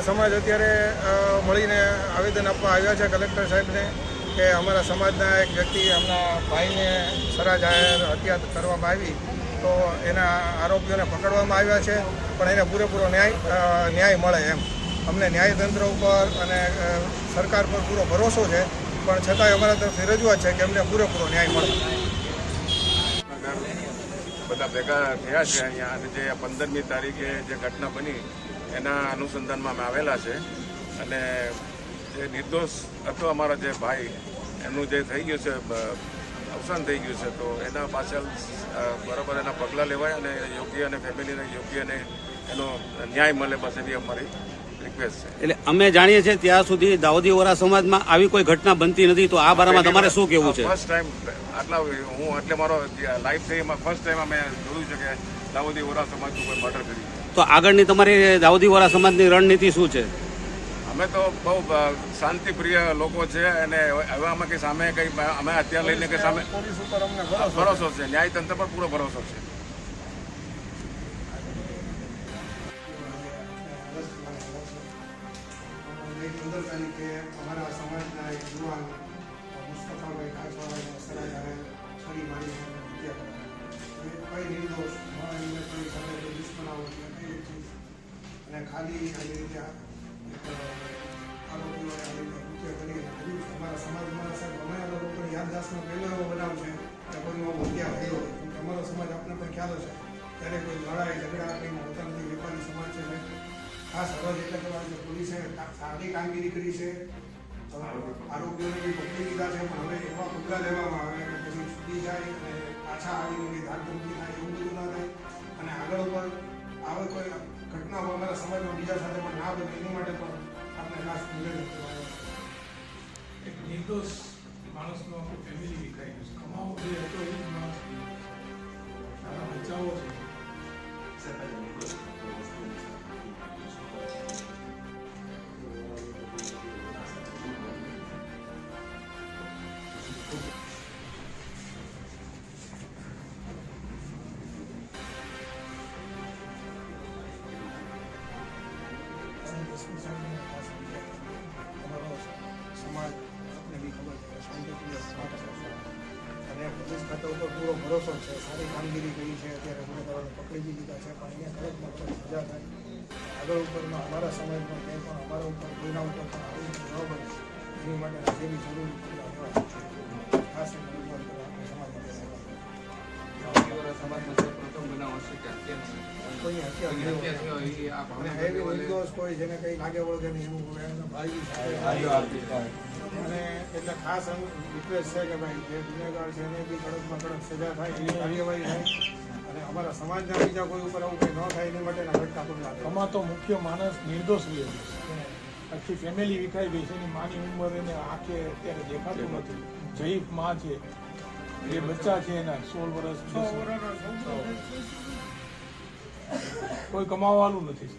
અમારા સમાજ અત્યારે મળીને આવેદન આપવા આવ્યા છે કલેક્ટર સાહેબને કે અમારા સમાજના એક વ્યક્તિ એમના ભાઈને સરા જાહેર હત્યા કરવામાં આવી તો એના આરોપીઓને પકડવામાં આવ્યા છે, પણ એને પૂરેપૂરો ન્યાય ન્યાય મળે એમ. અમને ન્યાયતંત્ર ઉપર અને સરકાર પર પૂરો ભરોસો છે, પણ છતાંય અમારા તરફથી રજૂઆત છે કે અમને પૂરેપૂરો ન્યાય મળે. બધા ભેગા થયા છે અહીંયા અને જે પંદરમી તારીખે જે ઘટના બની એના અનુસંધાનમાં અમે આવેલા છે. અને જે નિર્દોષ હતો અમારા જે ભાઈ એમનું જે થઈ ગયું છે અવસાન થઈ ગયું છે તો એના પાછળ બરાબર એના પગલાં લેવાય અને યોગ્ય અને ફેમિલીને યોગ્ય અને એનો ન્યાય મળે બસ એવી અમારી રિક્વેસ્ટ છે. એટલે અમે જાણીએ છીએ ત્યાં સુધી દાઉદી વોરા સમાજમાં આવી કોઈ ઘટના બનતી નથી તો આ બારામાં તમારે શું કેવું છે? ફર્સ્ટ ટાઈમ આટલા હું એટલે મારો લાઈફ થઈ એમાં ફર્સ્ટ ટાઈમ અમે જોયું છે કે દાઉદી વોરા સમાજનું કોઈ મર્ડર કર્યું તો આગળની તમારી દાઉદી વોરા સમાજની રણનીતિ શું છે? અમે તો બહુ શાંતિપ્રિય લોકો છે અને હવે અમે કઈ સામે કઈ અમે હત્યા લઈને કે સામે પોલીસ ઉપર અમને ભરોસો છે. ન્યાયતંત્ર પર પૂરો ભરોસો છે. ગઈ પંદર તારીખે અમારા સમાજના હોય કાચવાળાને સરાય છરી મારીને હત્યા કઈ નિર્દોષ એમને કોઈ સાથે કોઈ દુશ્મનાઓ કઈ ચીજ અને ખાલી આવી રીતે એક આરોપીઓએ આવી રીતે છે અમારા સમાજમાં સાહેબ અમારા લોકો પણ યાદદાસ્તનો પહેલો એવો બનાવ છે કે કોઈનો હત્યા થયો હોય અમારો સમાજ આપને પણ ખ્યાલ હશે ત્યારે કોઈ લડાઈ ઝઘડા કંઈ હોતા નથી વેપારી સમાજ છે ખાસ અરજ એટલે કરવા પોલીસે સારી કામગીરી કરી છે. આરોપીઓને પકડી લીધા છે, પણ એવા પગલાં લેવામાં આવે કે પછી છૂટી જાય અને પાછા આવીને ધાકધમકી થાય એવું બધું ના થાય. અને આગળ ઉપર આવે કોઈ ઘટનાઓ અમારા સમાજમાં બીજા સાથે પણ ના બને, એની માટે પણ આપણે ખાસ નિવેદન કરવાનું એક નિર્દોષ માણસનો ફેમિલી વિખાઈ ગયું છે. કમાવો જે હતો એ જ માણસ અને દેશની સામે ખાસ અમારો સમાજ આપને બી ખબર છે. સમાજ છે અને પોલીસ ઉપર પૂરો ભરોસો છે સારી કામગીરી કરી છે અત્યારે ગુનેગારોને પકડી બી લીધા છે પણ અહીંયા કડકમાં કડક સજા થાય આગળ ઉપરમાં અમારા સમાજમાં ક્યાંય પણ અમારા ઉપર કોઈના ઉપર પણ આવી ન બને એની માટે બી જરૂરી રિક્વેસ્ટ છે અને અમારા સમાજના બીજા કોઈ ઉપર આવું કંઈ ન થાય એની. કમાતો મુખ્ય માણસ નિર્દોષ રહ્યો છે. આખી ફેમિલી વિખાઈ ગઈ છે. એની માની ઉંમર એને આંખે અત્યારે દેખાતું નથી. જયીફમાં છે. જે બચ્ચા છે એના સોળ વર્ષ વર્ષ. કોઈ કમાવાનું નથી